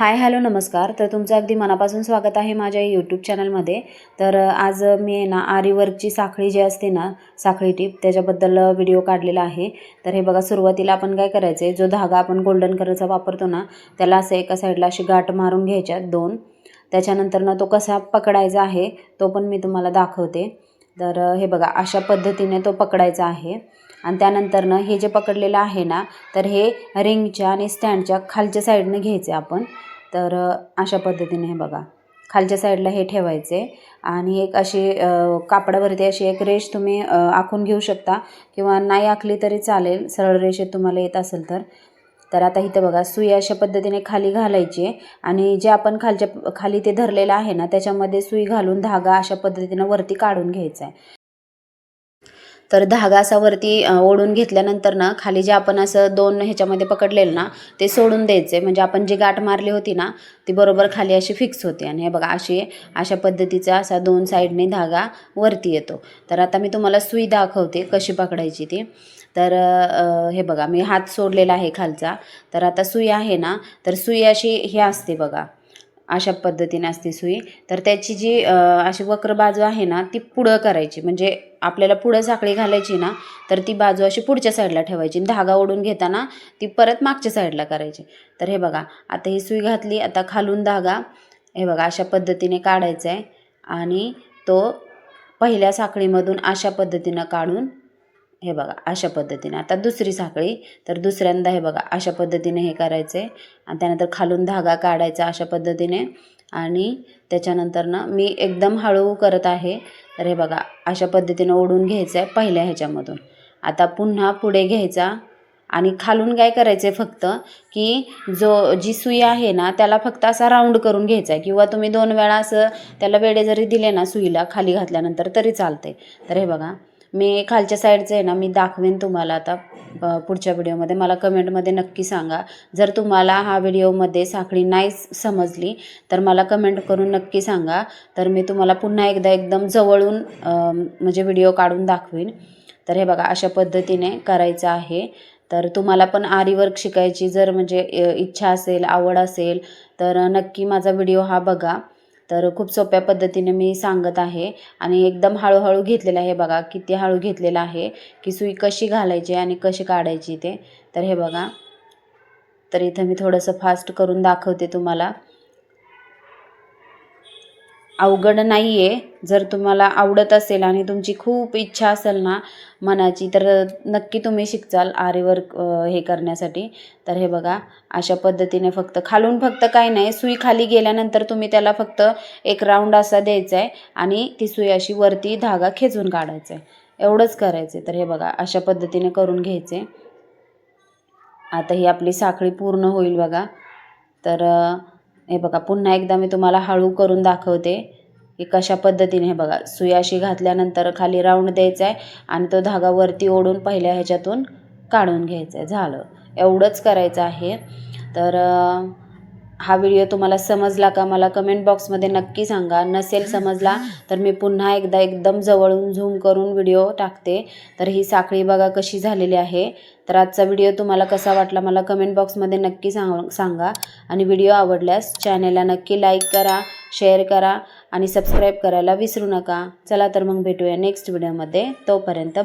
Hi hello नमस्कार. तर तुमचं अगदी मनापासून स्वागत आहे माझ्या यूट्यूब चॅनलमध्ये. तर आज मी आहे ना आरीवर्कची साखळी जी असते ना साखळी टीप त्याच्याबद्दल व्हिडिओ काढलेला आहे. तर हे बघा सुरुवातीला आपण काय करायचं आहे जो धागा आपण गोल्डन कलरचा वापरतो ना त्याला असं एका साईडला अशी गाठ मारून घ्यायच्या दोन. त्याच्यानंतर ना तो कसा पकडायचा आहे तो पण मी तुम्हाला दाखवते. तर हे बघा अशा पद्धतीने तो पकडायचा आहे. आणि त्यानंतरनं हे जे पकडलेलं आहे ना तर हे रिंगच्या आणि स्टँडच्या खालच्या साईडनं घ्यायचे आपण. तर अशा पद्धतीने हे बघा. खालच्या साईडला हे ठेवायचे आणि एक अशी कापडावरती अशी एक रेष तुम्ही आखून घेऊ शकता किंवा नाही आखली तरी चालेल सरळ रेषेत तुम्हाला येत असेल तर. तर आता इथं बघा सुई अशा पद्धतीने खाली घालायची आहे आणि जे आपण खालच्या खाली ते धरलेलं आहे ना त्याच्यामध्ये सुई घालून धागा अशा पद्धतीनं वरती काढून घ्यायचा आहे. तर धागा असा वरती ओढून घेतल्यानंतर ना खाली जे आपण असं दोन ह्याच्यामध्ये पकडलेलं ना ते सोडून द्यायचे. म्हणजे आपण जी गाठ मारली होती ना ती बरोबर खाली अशी फिक्स होते. आणि हे बघा अशी अशा पद्धतीचा असा दोन साईडने धागा वरती येतो. तर आता मी तुम्हाला सुई दाखवते कशी पकडायची ती. तर हे बघा मी हात सोडलेला आहे खालचा. तर आता सुई आहे ना तर सुई अशी हे असते बघा. अशा पद्धतीने असते सुई. तर त्याची जी अशी वक्र बाजू आहे ना ती पुढं करायची. म्हणजे आपल्याला पुढं साखळी घालायची ना तर ती बाजू अशी पुढच्या साईडला ठेवायची. आणि धागा ओढून घेताना ती परत मागच्या साईडला करायची. तर हे बघा आता ही सुई घातली आता खालून धागा. हे बघा अशा पद्धतीने काढायचा आहे आणि तो पहिल्या साखळीमधून अशा पद्धतीनं काढून हे बघा अशा पद्धतीने. आता दुसरी साखळी तर दुसऱ्यांदा हे बघा अशा पद्धतीने हे करायचं. आहे आणि त्यानंतर खालून धागा काढायचा अशा पद्धतीने. आणि त्याच्यानंतर ना मी एकदम हळू करत आहे. तर हे बघा अशा पद्धतीने ओढून घ्यायचं आहे पहिल्या ह्याच्यामधून. आता पुन्हा पुढे घ्यायचा. आणि खालून काय करायचं आहे फक्त की जो जी सुई आहे ना त्याला फक्त असा राऊंड करून घ्यायचा आहे किंवा तुम्ही दोन वेळा असं त्याला वेडे जरी दिले ना सुईला खाली घातल्यानंतर तरी चालते तर हे बघा मी खालच्या साईडचं आहे ना मी दाखवेन तुम्हाला आता पुढच्या व्हिडिओमध्ये. मला कमेंटमध्ये नक्की सांगा. जर तुम्हाला हा व्हिडिओमध्ये साखळी नाही समजली तर मला कमेंट करून नक्की सांगा. तर मी तुम्हाला पुन्हा एकदा एकदम जवळून म्हणजे व्हिडिओ काढून दाखवीन. तर हे बघा अशा पद्धतीने करायचं आहे. तर तुम्हाला पण आरी वर्क शिकायची जर म्हणजे इच्छा असेल आवड असेल तर नक्की माझा व्हिडिओ हा बघा. तर खूप सोप्या पद्धतीने मी सांगत आहे. आणि एकदम हळूहळू घेतलेलं आहे बघा किती हळू घेतलेलं आहे की सुई कशी घालायची आणि कशी काढायची ते. तर हे बघा. तर इथं मी थोडंसं फास्ट करून दाखवते तुम्हाला. अवघड नाही आहे जर तुम्हाला आवडत असेल आणि तुमची खूप इच्छा असेल ना मनाची तर नक्की तुम्ही शिकचाल आरीवर हे करण्यासाठी. तर हे बघा अशा पद्धतीने फक्त खालून फक्त काही नाही सुई खाली गेल्यानंतर तुम्ही त्याला फक्त एक राऊंड असा द्यायचा आहे आणि ती सुई अशी वरती धागा खेचून काढायचा आहे एवढंच करायचं आहे तर हे बघा अशा पद्धतीने करून घ्यायचे. आता ही आपली साखळी पूर्ण होईल बघा. तर हे बघा पुन्हा एकदा मी तुम्हाला हळू करून दाखवते की कशा पद्धतीने हे बघा सुयाशी घातल्यानंतर खाली राऊंड द्यायचा आहे आणि तो धागा वरती ओढून पहिल्या ह्याच्यातून काढून घ्यायचा आहे. झालं. एवढंच करायचं आहे. तर हा व्हिडिओ तुम्हाला समजला का मला कमेंट बॉक्समध्ये नक्की सांगा. नसेल समजला तर मी पुन्हा एकदा एकदम जवळून झूम करून व्हिडिओ टाकते. तर ही साखळी बघा कशी झालेली आहे. तर आजचा व्हिडिओ तुम्हाला कसा वाटला मला कमेंट बॉक्समध्ये नक्की सांग सांगा. आणि व्हिडिओ आवडल्यास चॅनेलला नक्की लाईक करा शेअर करा आणि सबस्क्राईब करायला विसरू नका. चला तर मग भेटूया नेक्स्ट व्हिडिओमध्ये तोपर्यंत